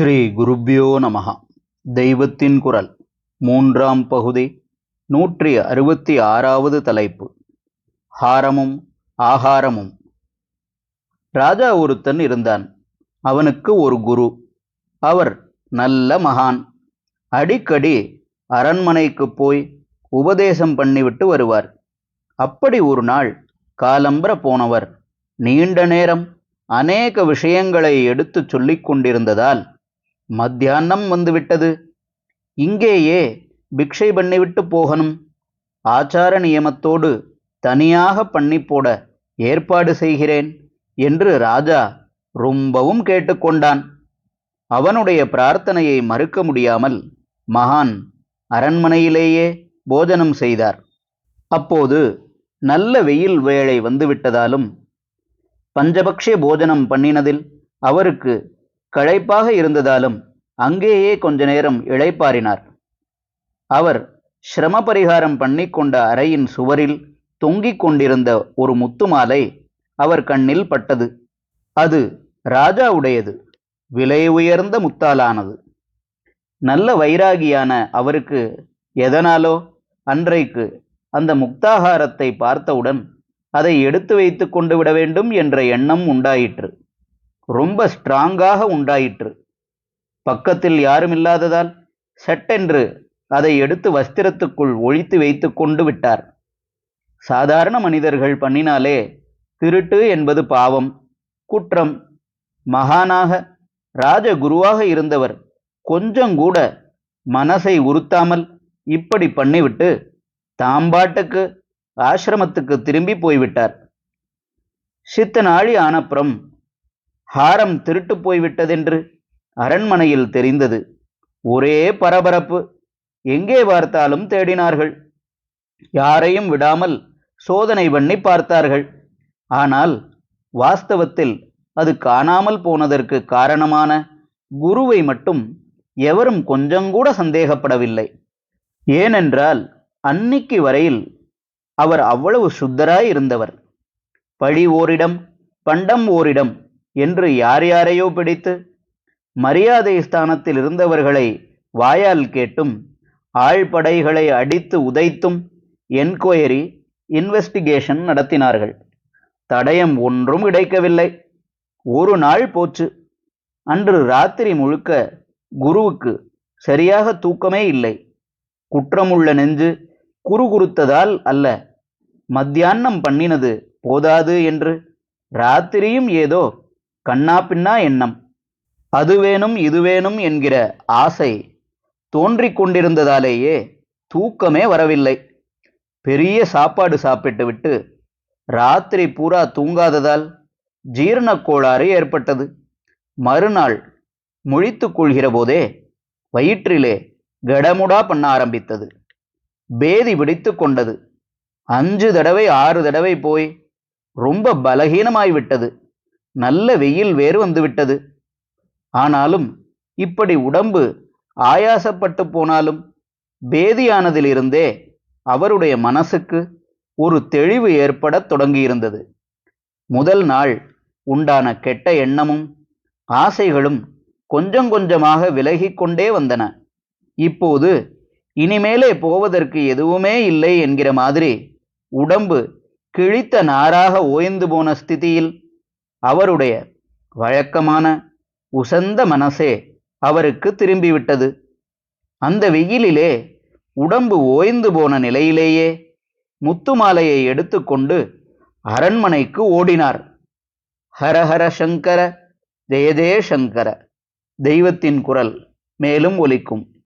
ஸ்ரீ குருப்யோ நமகா தெய்வத்தின் குரல். மூன்றாம் பகுதி நூற்றி அறுபத்தி ஆறாவது தலைப்பு. ஹாரமும் ஆகாரமும். ராஜா ஒருத்தன் இருந்தான். அவனுக்கு ஒரு குரு. அவர் நல்ல மகான். அடிக்கடி அரண்மனைக்கு போய் உபதேசம் பண்ணிவிட்டு வருவார். அப்படி ஒரு நாள் காலம்பர போனவர். நீண்ட நேரம் அநேக விஷயங்களை எடுத்துச் சொல்லிக் கொண்டிருந்ததால் மத்தியானம் வந்துவிட்டது. இங்கேயே பிக்ஷை பண்ணிவிட்டு போகணும். ஆச்சார நியமத்தோடு தனியாக பண்ணி போட ஏற்பாடு செய்கிறேன் என்று ராஜா ரொம்பவும் கேட்டுக்கொண்டான் அவனுடைய பிரார்த்தனையை மறுக்க முடியாமல் மகான் அரண்மனையிலேயே போஜனம் செய்தார். அப்போது நல்ல வெயில் வேளை வந்துவிட்டதாலும் பஞ்சபக்ஷ போஜனம் பண்ணினதில் அவருக்கு களைப்பாக இருந்ததாலும் அங்கேயே கொஞ்ச நேரம் இழைப்பாரினார் அவர் சிரம பரிகாரம் பண்ணி கொண்ட அறையின் சுவரில் தொங்கிக் கொண்டிருந்த ஒரு முத்துமாலை அவர் கண்ணில் பட்டது. அது ராஜாவுடையது விலை உயர்ந்த முத்தாலானது நல்ல வைராகியான அவருக்கு எதனாலோ அன்றைக்கு அந்த முக்தாகாரத்தை பார்த்தவுடன் அதை எடுத்து வைத்து கொண்டு விட வேண்டும் என்ற எண்ணம் உண்டாயிற்று. ரொம்ப ஸ்ட்ராங்காக உண்டாயிற்று. பக்கத்தில் யாரும் இல்லாததால் சட்டென்று அதை எடுத்து வஸ்திரத்துக்குள் ஒழித்து வைத்து கொண்டு விட்டார். சாதாரண மனிதர்கள் பண்ணினாலே திருட்டு என்பது பாவம். குற்றம். மகானாக ராஜகுருவாக இருந்தவர் கொஞ்சம் கூட மனசை உறுத்தாமல் இப்படி பண்ணிவிட்டு தாம்பாட்டுக்கு ஆசிரமத்துக்கு திரும்பி போய்விட்டார். சித்த நாழி ஆனப்புறம் ஹாரம் திருட்டு போய்விட்டதென்று அரண்மனையில் தெரிந்தது. ஒரே பரபரப்பு. எங்கே பார்த்தாலும் தேடினார்கள். யாரையும் விடாமல் சோதனை பண்ணி பார்த்தார்கள். ஆனால் வாஸ்தவத்தில் அது காணாமல் போனதற்கு காரணமான குருவை மட்டும் எவரும் கொஞ்சங்கூட சந்தேகப்படவில்லை. ஏனென்றால் அன்னிக்கு வரையில் அவர் அவ்வளவு சுத்தராய் இருந்தவர் பழி ஓரிடம் பண்டம் ஓரிடம் என்று யார் யாரையோ பிடித்து மரியாதை ஸ்தானத்தில் இருந்தவர்களை வாயால் கேட்டும் ஆழ்படைகளை அடித்து உதைத்தும் என்கொயரி இன்வெஸ்டிகேஷன் நடத்தினார்கள். தடயம் ஒன்றும் கிடைக்கவில்லை. ஒரு நாள் போச்சு. அன்று ராத்திரி முழுக்க குருவுக்கு சரியாக தூக்கமே இல்லை. குற்றமுள்ள நெஞ்சு குறுகுறுத்ததால் அல்ல. மத்தியானம் பண்ணினது போதாது என்று. ராத்திரியும் ஏதோ கண்ணா பின்னா எண்ணம். அது வேணும் இது வேணும் என்கிற ஆசை தோன்றிக் கொண்டிருந்ததாலேயே தூக்கமே வரவில்லை. பெரிய சாப்பாடு சாப்பிட்டுவிட்டு ராத்திரி பூரா தூங்காததால் ஜீரணக் கோளாறு ஏற்பட்டது. மறுநாள் முழித்து கொள்கிற போதே வயிற்றிலே கடமுடா பண்ண ஆரம்பித்தது. பேதி பிடித்து கொண்டது. அஞ்சு தடவை ஆறு தடவை போய் ரொம்ப பலகீனமாய்விட்டது நல்ல வெயில் வேறு வந்துவிட்டது ஆனாலும் இப்படி உடம்பு ஆயாசப்பட்டு போனாலும் பேதியானதிலிருந்தே அவருடைய மனசுக்கு ஒரு தெளிவு ஏற்படத் தொடங்கியிருந்தது. முதல் நாள் உண்டான கெட்ட எண்ணமும் ஆசைகளும் கொஞ்சம் கொஞ்சமாக விலகிக்கொண்டே வந்தன. இப்போது இனிமேலே போவதற்கு எதுவுமே இல்லை என்கிற மாதிரி உடம்பு கிழித்த நாராக ஓய்ந்து போன ஸ்திதியில் அவருடைய வழக்கமான உசந்த மனசே அவருக்கு திரும்பிவிட்டது. அந்த வெயிலிலே உடம்பு ஓய்ந்து போன நிலையிலேயே முத்துமாலையை எடுத்துக்கொண்டு அரண்மனைக்கு ஓடினார். ஹரஹர சங்கர ஜெயதே சங்கர தெய்வத்தின் குரல் மேலும் ஒலிக்கும்.